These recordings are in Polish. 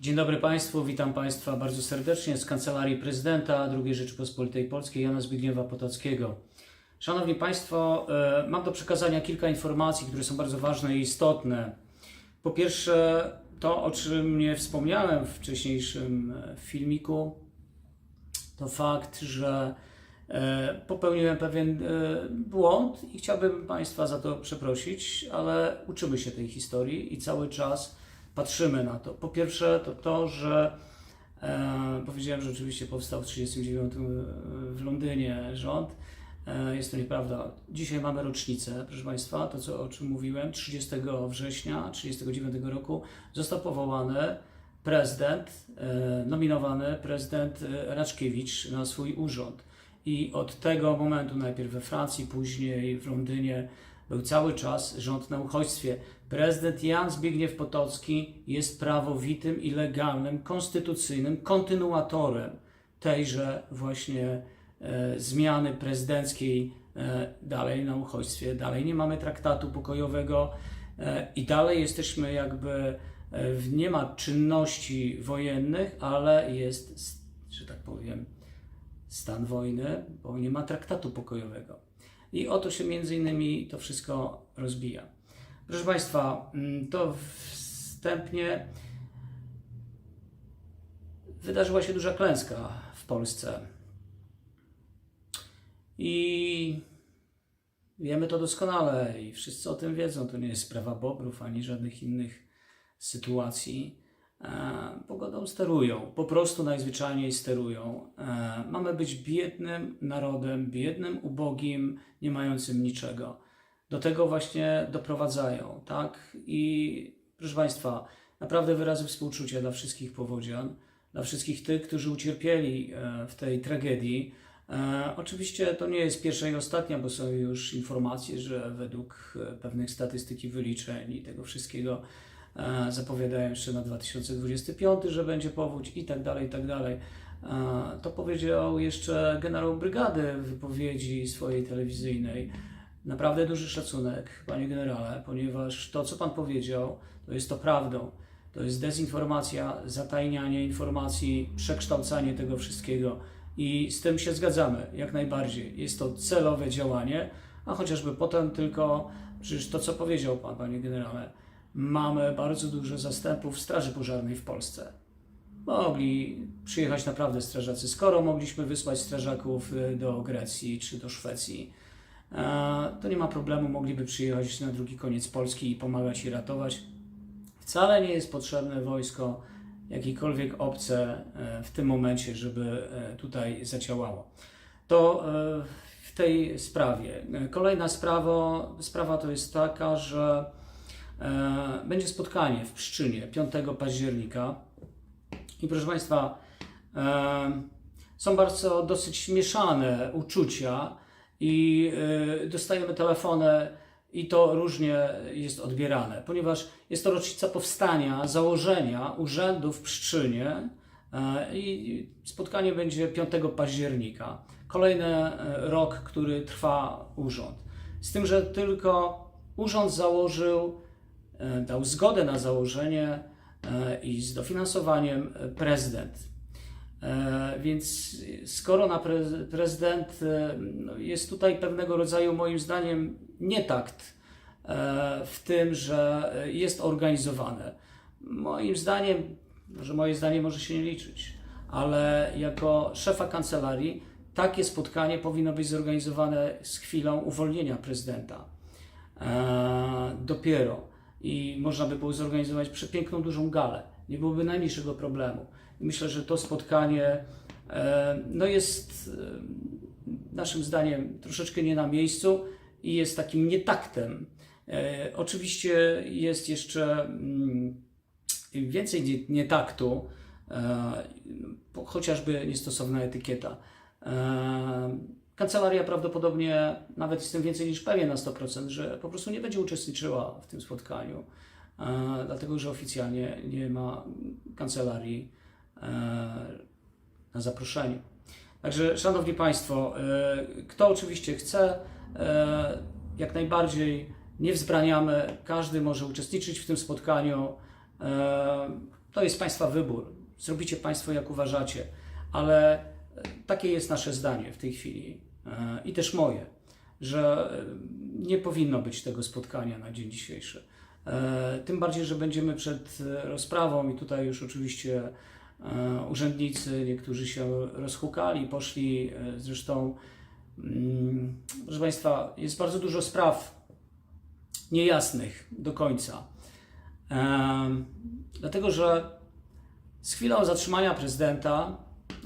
Dzień dobry Państwu, witam Państwa bardzo serdecznie z Kancelarii Prezydenta II Rzeczypospolitej Polskiej Jana Zbigniewa Potockiego. Szanowni Państwo, e, mam do przekazania kilka informacji, które są bardzo ważne i istotne. Po pierwsze, to o czym nie wspomniałem w wcześniejszym e, filmiku, to fakt, że e, popełniłem pewien błąd i chciałbym Państwa za to przeprosić, ale uczymy się tej historii i cały czas patrzymy na to. Po pierwsze, to to, że e, powiedziałem, że oczywiście powstał w 1939 w Londynie rząd. E, jest to nieprawda. Dzisiaj mamy rocznicę, proszę Państwa, to co, o czym mówiłem, 30 września 1939 roku został powołany prezydent, e, nominowany prezydent e, Raczkiewicz na swój urząd. I od tego momentu, najpierw we Francji, później w Londynie, był cały czas rząd na uchodźstwie. Prezydent Jan Zbigniew Potocki jest prawowitym i legalnym, konstytucyjnym kontynuatorem tejże właśnie e, zmiany prezydenckiej e, dalej na uchodźstwie. Dalej nie mamy traktatu pokojowego e, i dalej jesteśmy jakby e, w, nie ma czynności wojennych, ale jest, że tak powiem, stan wojny, bo nie ma traktatu pokojowego. I oto się między innymi to wszystko rozbija. Proszę Państwa, mm, to wstępnie wydarzyła się duża klęska w Polsce. I wiemy to doskonale i wszyscy o tym wiedzą. To nie jest sprawa Bobrów ani żadnych innych sytuacji. E, Pogodą sterują, po prostu najzwyczajniej sterują. E, Mamy być biednym narodem, biednym, ubogim, nie mającym niczego. Do tego właśnie doprowadzają, tak? I proszę Państwa, naprawdę wyrazy współczucia dla wszystkich powodzian, dla wszystkich tych, którzy ucierpieli e, w tej tragedii. Oczywiście to nie jest pierwsza i ostatnia, bo są już informacje, że według pewnych statystyk i wyliczeń i tego wszystkiego zapowiadają jeszcze na 2025, że będzie powódź i tak dalej, i tak dalej. E, To powiedział jeszcze generał brygady w wypowiedzi swojej telewizyjnej. Naprawdę duży szacunek, panie generale, ponieważ to, co pan powiedział, to jest to prawdą. To jest dezinformacja, zatajnianie informacji, przekształcanie tego wszystkiego. I z tym się zgadzamy, jak najbardziej. Jest to celowe działanie, a chociażby potem tylko, przecież to, co powiedział pan, panie generale, mamy bardzo dużo zastępów Straży Pożarnej w Polsce. Mogli przyjechać naprawdę strażacy. Skoro mogliśmy wysłać strażaków y, do Grecji czy do Szwecji, e, to nie ma problemu, mogliby przyjechać na drugi koniec Polski i pomagać i ratować. Wcale nie jest potrzebne wojsko jakiekolwiek obce e, w tym momencie, żeby e, tutaj zadziałało. To w tej sprawie. Kolejna sprawa, sprawa to jest taka, że będzie spotkanie w Pszczynie 5 października. I proszę Państwa, e, są bardzo dosyć mieszane uczucia i e, dostajemy telefony i to różnie jest odbierane, ponieważ jest to rocznica powstania, założenia urzędu w Pszczynie e, i spotkanie będzie 5 października. Kolejny e, rok, który trwa urząd. Z tym, że tylko urząd założył, e, dał zgodę na założenie e, i z dofinansowaniem e, prezydent. E, Więc skoro na pre- prezydent e, no, jest tutaj pewnego rodzaju, moim zdaniem, nietakt e, w tym, że e, jest organizowane. Moim zdaniem, może moje zdanie może się nie liczyć, ale jako szefa kancelarii takie spotkanie powinno być zorganizowane z chwilą uwolnienia prezydenta. E, dopiero. I można by było zorganizować przepiękną, dużą galę. Nie byłoby najmniejszego problemu. Myślę, że to spotkanie e, no jest e, naszym zdaniem troszeczkę nie na miejscu i jest takim nietaktem. E, oczywiście jest jeszcze mm, więcej nie- nietaktu, chociażby niestosowna etykieta. Kancelaria prawdopodobnie, nawet jestem więcej niż pewien na 100%, że po prostu nie będzie uczestniczyła w tym spotkaniu, e, dlatego że oficjalnie nie ma kancelarii e, na zaproszeniu. Także, Szanowni Państwo, e, kto oczywiście chce, jak najbardziej nie wzbraniamy, każdy może uczestniczyć w tym spotkaniu. To jest Państwa wybór. Zrobicie Państwo jak uważacie, ale takie jest nasze zdanie w tej chwili i też moje, że e, nie powinno być tego spotkania na dzień dzisiejszy. E, Tym bardziej, że będziemy przed e, rozprawą i tutaj już oczywiście e, urzędnicy, niektórzy się rozhukali, poszli e, zresztą, mm, proszę Państwa, jest bardzo dużo spraw niejasnych do końca. Dlatego, że z chwilą zatrzymania prezydenta,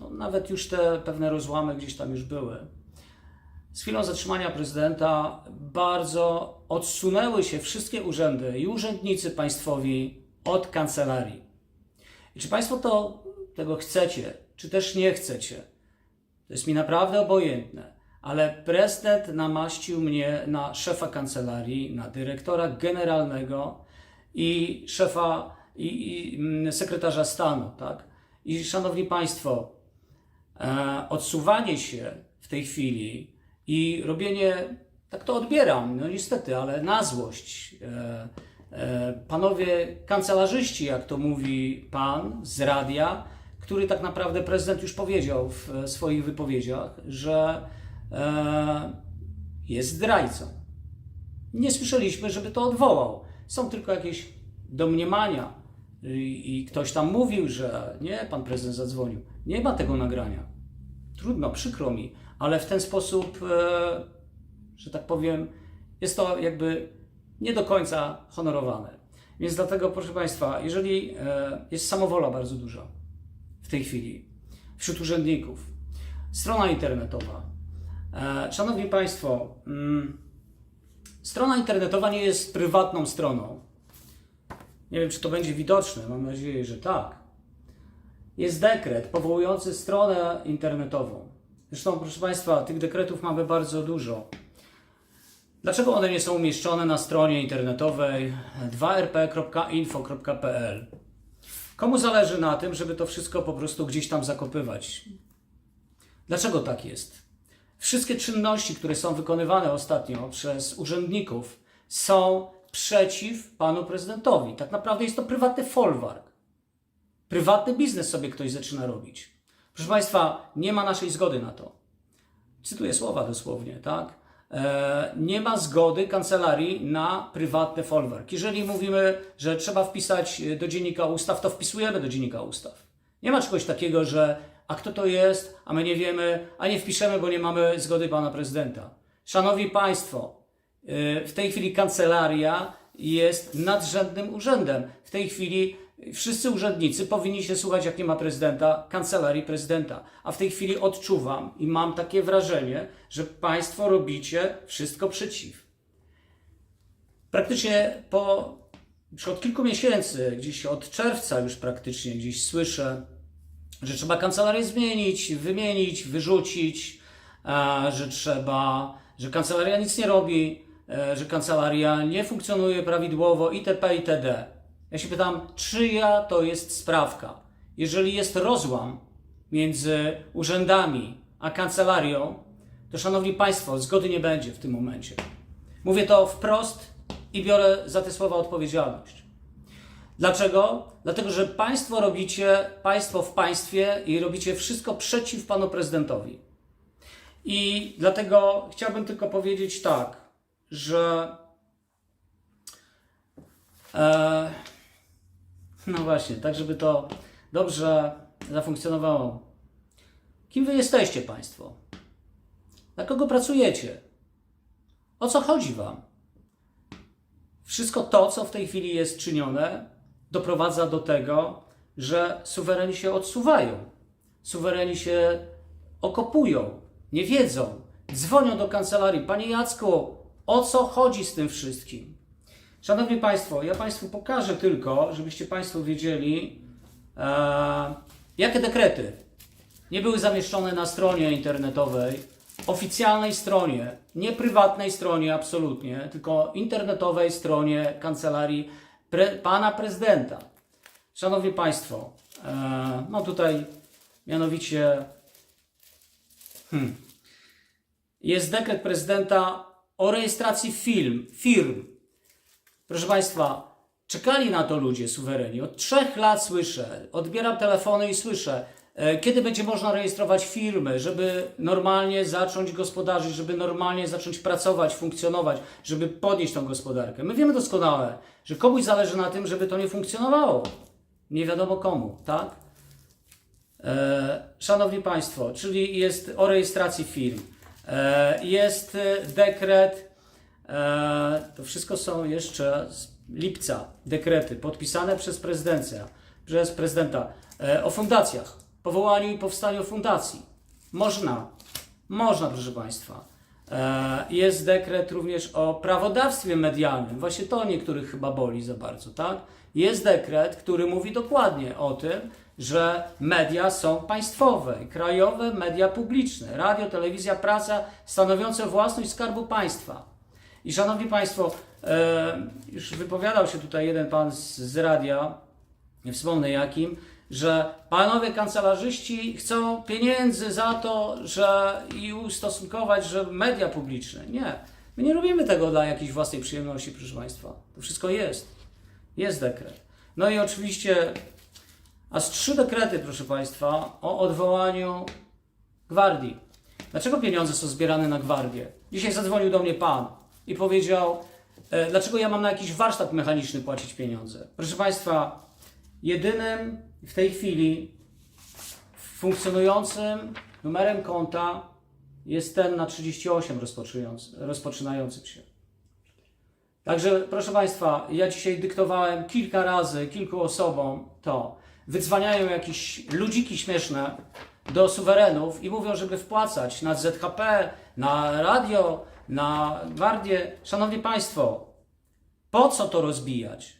no, nawet już te pewne rozłamy gdzieś tam już były, z chwilą zatrzymania prezydenta bardzo odsunęły się wszystkie urzędy i urzędnicy państwowi od kancelarii. I czy Państwo to, tego chcecie, czy też nie chcecie, to jest mi naprawdę obojętne, ale prezydent namaścił mnie na szefa kancelarii, na dyrektora generalnego i szefa i, i mm, sekretarza stanu, tak? I szanowni Państwo, e, odsuwanie się w tej chwili i robienie, tak to odbieram, no niestety, ale na złość. E, e, panowie kancelarzyści, jak to mówi pan z radia, który tak naprawdę prezydent już powiedział w e, swoich wypowiedziach, że jest zdrajcą. Nie słyszeliśmy, żeby to odwołał. Są tylko jakieś domniemania i ktoś tam mówił, że nie, pan prezydent zadzwonił. Nie ma tego nagrania. Trudno, przykro mi, ale w ten sposób, e, że tak powiem, jest to jakby nie do końca honorowane. Więc dlatego, proszę Państwa, jeżeli e, jest samowola bardzo duża w tej chwili wśród urzędników, strona internetowa. E, Szanowni Państwo, mm, strona internetowa nie jest prywatną stroną. Nie wiem, czy to będzie widoczne, mam nadzieję, że tak. Jest dekret powołujący stronę internetową. Zresztą, proszę Państwa, tych dekretów mamy bardzo dużo. Dlaczego one nie są umieszczone na stronie internetowej 2rp.info.pl? Komu zależy na tym, żeby to wszystko po prostu gdzieś tam zakopywać? Dlaczego tak jest? Wszystkie czynności, które są wykonywane ostatnio przez urzędników, są przeciw panu prezydentowi. Tak naprawdę jest to prywatny folwark. Prywatny biznes sobie ktoś zaczyna robić. Proszę Państwa, nie ma naszej zgody na to. Cytuję słowa dosłownie, tak? E, nie ma zgody kancelarii na prywatny folwark. Jeżeli mówimy, że trzeba wpisać do dziennika ustaw, to wpisujemy do dziennika ustaw. Nie ma czegoś takiego, że a kto to jest, a my nie wiemy, a nie wpiszemy, bo nie mamy zgody pana prezydenta. Szanowni Państwo, y, w tej chwili kancelaria jest nadrzędnym urzędem. W tej chwili wszyscy urzędnicy powinni się słuchać, jak nie ma prezydenta, kancelarii prezydenta. A w tej chwili odczuwam i mam takie wrażenie, że Państwo robicie wszystko przeciw. Praktycznie po, już od kilku miesięcy, gdzieś od czerwca już praktycznie gdzieś słyszę, że trzeba kancelarię zmienić, wymienić, wyrzucić, e, że trzeba, że kancelaria nic nie robi, e, że kancelaria nie funkcjonuje prawidłowo itp. itd. Ja się pytam, czyja to jest sprawka? Jeżeli jest rozłam między urzędami a kancelarią, to szanowni państwo, zgody nie będzie w tym momencie. Mówię to wprost i biorę za te słowa odpowiedzialność. Dlaczego? Dlatego, że państwo robicie, państwo w państwie i robicie wszystko przeciw panu prezydentowi. I dlatego chciałbym tylko powiedzieć tak, że. E, no właśnie, tak żeby to dobrze zafunkcjonowało. Kim wy jesteście, państwo? Dla kogo pracujecie? O co chodzi wam? Wszystko to, co w tej chwili jest czynione, doprowadza do tego, że suwereni się odsuwają, suwereni się okopują, nie wiedzą, dzwonią do kancelarii. Panie Jacku, o co chodzi z tym wszystkim? Szanowni Państwo, ja Państwu pokażę tylko, żebyście Państwo wiedzieli, e, jakie dekrety nie były zamieszczone na stronie internetowej, oficjalnej stronie, nie prywatnej stronie absolutnie, tylko internetowej stronie kancelarii pre, pana prezydenta. Szanowni Państwo, e, no tutaj mianowicie hmm, jest dekret prezydenta o rejestracji film, firm. Proszę Państwa, Czekali na to ludzie suwereni. Od trzech lat słyszę, odbieram telefony i słyszę, e, kiedy będzie można rejestrować firmy, żeby normalnie zacząć gospodarzyć, żeby normalnie zacząć pracować, funkcjonować, żeby podnieść tą gospodarkę. My wiemy doskonale, że komuś zależy na tym, żeby to nie funkcjonowało. Nie wiadomo komu, tak? E, Szanowni Państwo, czyli jest o rejestracji firm, e, jest e, dekret, to wszystko są jeszcze z lipca dekrety podpisane przez prezydencję, przez prezydenta e, o fundacjach, powołaniu i powstaniu fundacji. Można, można, proszę Państwa. E, Jest dekret również o prawodawstwie medialnym. Właśnie to niektórych chyba boli za bardzo, tak? Jest dekret, który mówi dokładnie o tym, że media są państwowe, krajowe media publiczne, radio, telewizja, prasa stanowiące własność Skarbu Państwa. I szanowni Państwo, e, już wypowiadał się tutaj jeden pan z, z radia, nie wspomnę jakim, że panowie kancelarzyści chcą pieniędzy za to, że i ustosunkować, że media publiczne. Nie. My nie robimy tego dla jakiejś własnej przyjemności, proszę Państwa. To wszystko jest. Jest dekret. No i oczywiście, a z trzy dekrety, proszę Państwa, o odwołaniu gwardii. Dlaczego pieniądze są zbierane na gwardię? Dzisiaj zadzwonił do mnie pan i powiedział, e, dlaczego ja mam na jakiś warsztat mechaniczny płacić pieniądze. Proszę Państwa, jedynym w tej chwili funkcjonującym numerem konta jest ten na 38 rozpoczynający, się. Także, proszę Państwa, ja dzisiaj dyktowałem kilka razy kilku osobom to. Wydzwaniają jakieś ludziki śmieszne do suwerenów i mówią, żeby wpłacać na ZHP, na radio, na gwardię. Szanowni Państwo, po co to rozbijać?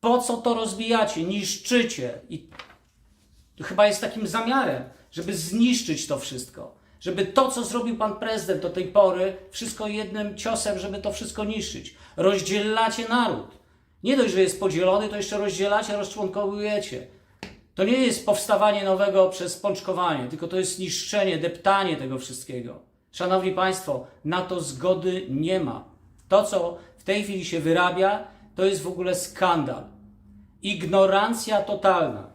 Po co to rozbijacie? Niszczycie. I to chyba jest takim zamiarem, żeby zniszczyć to wszystko. Żeby to, co zrobił pan prezydent do tej pory, wszystko jednym ciosem, żeby to wszystko niszczyć. Rozdzielacie naród. Nie dość, że jest podzielony, to jeszcze rozdzielacie, rozczłonkowujecie. To nie jest powstawanie nowego przez pączkowanie, tylko to jest niszczenie, deptanie tego wszystkiego. Szanowni Państwo, na to zgody nie ma. To, co w tej chwili się wyrabia, to jest w ogóle skandal. Ignorancja totalna.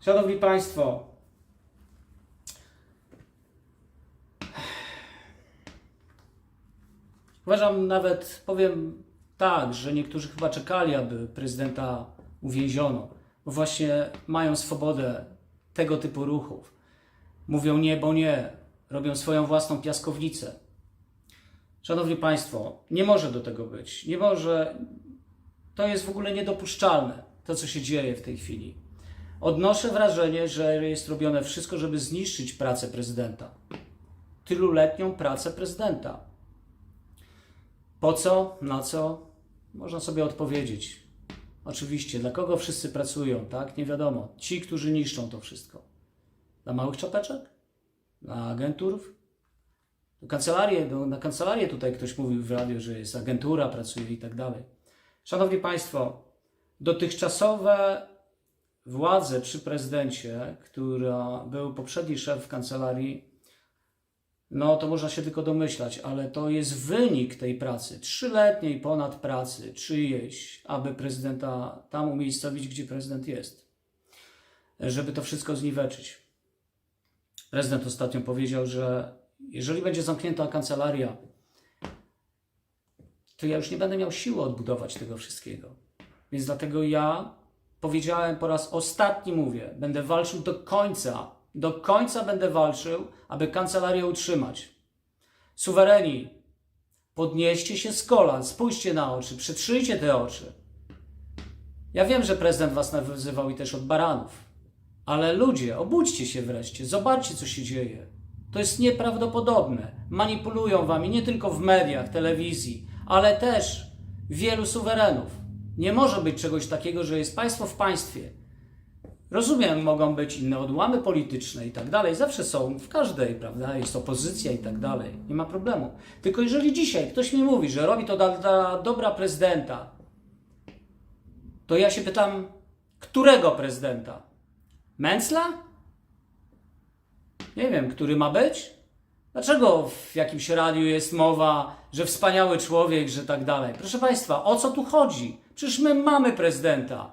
Szanowni Państwo, uważam nawet, powiem tak, że niektórzy chyba czekali, aby prezydenta uwięziono, bo właśnie mają swobodę tego typu ruchów. Mówią nie, bo nie, robią swoją własną piaskownicę. Szanowni Państwo, nie może do tego być. Nie może. To jest w ogóle niedopuszczalne, to co się dzieje w tej chwili. Odnoszę wrażenie, że jest robione wszystko, żeby zniszczyć pracę prezydenta. Tyluletnią pracę prezydenta. Po co? Na co? Można sobie odpowiedzieć. Oczywiście, dla kogo wszyscy pracują, tak? Nie wiadomo. Ci, którzy niszczą to wszystko. Dla małych czapeczek? Dla agenturów? Do kancelarii, do, na kancelarię tutaj ktoś mówił w radiu, że jest agentura, pracuje i tak dalej. Szanowni Państwo, dotychczasowe władze przy prezydencie, która był poprzedni szef kancelarii, no to można się tylko domyślać, ale to jest wynik tej pracy, trzyletniej ponad pracy czyjejś, aby prezydenta tam umiejscowić, gdzie prezydent jest, żeby to wszystko zniweczyć. Prezydent ostatnio powiedział, że jeżeli będzie zamknięta kancelaria, to ja już nie będę miał siły odbudować tego wszystkiego. Więc dlatego ja powiedziałem po raz ostatni, mówię, będę walczył do końca, do końca będę walczył, aby kancelarię utrzymać. Suwereni, podnieście się z kolan, spójrzcie na oczy, przytrzyjcie te oczy. Ja wiem, że prezydent was nazywał i też od baranów, ale ludzie, obudźcie się wreszcie, zobaczcie, co się dzieje. To jest nieprawdopodobne. Manipulują wami nie tylko w mediach, telewizji, ale też wielu suwerenów. Nie może być czegoś takiego, że jest państwo w państwie. Rozumiem, mogą być inne odłamy polityczne i tak dalej. Zawsze są w każdej, prawda? Jest opozycja i tak dalej. Nie ma problemu. Tylko jeżeli dzisiaj ktoś mi mówi, że robi to dla, dla dobra prezydenta, to ja się pytam, którego prezydenta? Mencla? Nie wiem, który ma być? Dlaczego w jakimś radiu jest mowa, że wspaniały człowiek, że tak dalej? Proszę Państwa, o co tu chodzi? Przecież my mamy prezydenta.